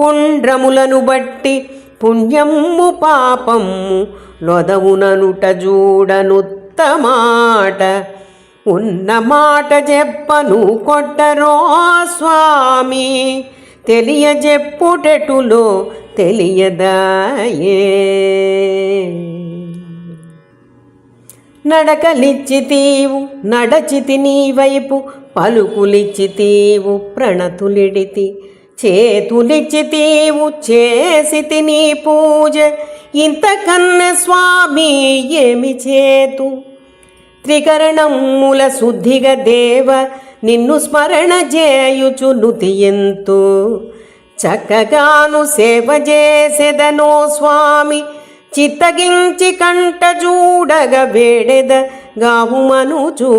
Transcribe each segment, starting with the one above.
పుండ్రములను బట్టి పుణ్యము పాపము లొదవుననుట చూడనుత్తమాట ఉన్న మాట చెప్పను కొట్టరో స్వామి తెలియజెప్పుటెటులో తెలియదాయే. నడకలిచ్చితీవు నడచితి నీ వైపు పలుకులిచ్చితీవు ప్రణతులిడితి చేతులిచ్చితీవు చేసితి నీ పూజ. ఇంతకన్న స్వామి ఏమి చేతు? త్రికరణముల శుద్ధిగా దేవ నిన్ను స్మరణ చేయుచు నుతి ఎంతో చక్కగాను సేవ చేసెదనో స్వామి చిత్తగించి కంట చూడగ వేడెద గావుమనుచూ.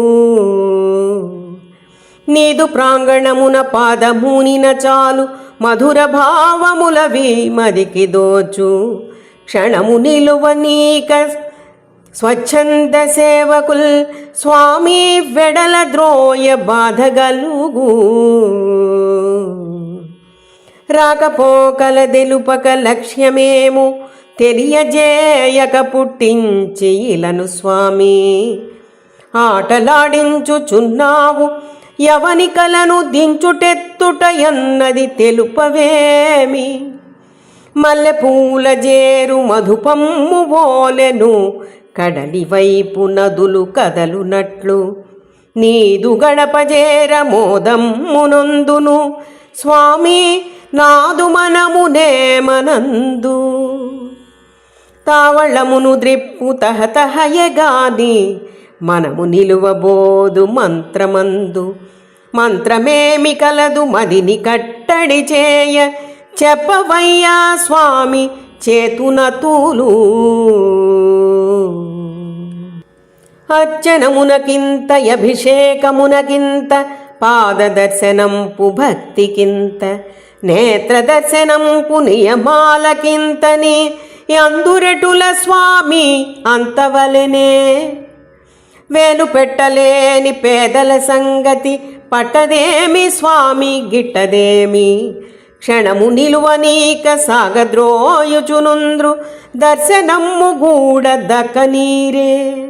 నీదు ప్రాంగణమున పాదమూనిన చాలు మధుర భావముల మదికి దోచు. క్షణము నిలువ నీక స్వచ్ఛంద సేవకుల్ స్వామి వెడల ద్రోయ బాధగలుగు రాకపోకల దెలుపక లక్ష్యమేము తెలియజేయక పుట్టించి ఇలను స్వామి. ఆటలాడించుచున్నావు యవనికలను దించుటెత్తుట ఎన్నది తెలుపవేమి? మల్లెపూల జేరు మధుపమ్ము బోలెను కడలి వైపు నదులు కదలునట్లు. నీదు గడపజేర మోదమ్మునందును స్వామి నాదు మనమునేమనందు తావళమును ద్రిప్పు తహతహయగాని మనము నిలువబోదు మంత్రమందు. మంత్రమేమి కలదు మదిని కట్టడి చేయ. చెప్పవయ్యా స్వామి చేతున తూలు. అర్చనమునకింత అభిషేకమునకింత పాదదర్శనంపు భక్తికింత నేత్రదర్శనంపు నియమాలకింతని. అందురటుల స్వామి అంతవలెనే. వేలు పెట్టలేని పేదల సంగతి. పట్టదేమి స్వామి గిట్టదేమి? క్షణము నిలువనీక సాగద్రోయుచునుంద్రు. దర్శనమ్ము గూడ దక్కనీరే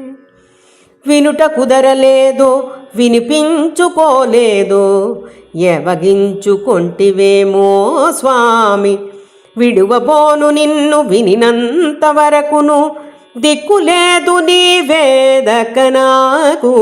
వినుట కుదరలేదో వినిపించుకోలేదో ఎవగించుకొంటివేమో స్వామి. విడువబోను నిన్ను వినినంత వరకును. దిక్కులేదు నీవేదక నాకు.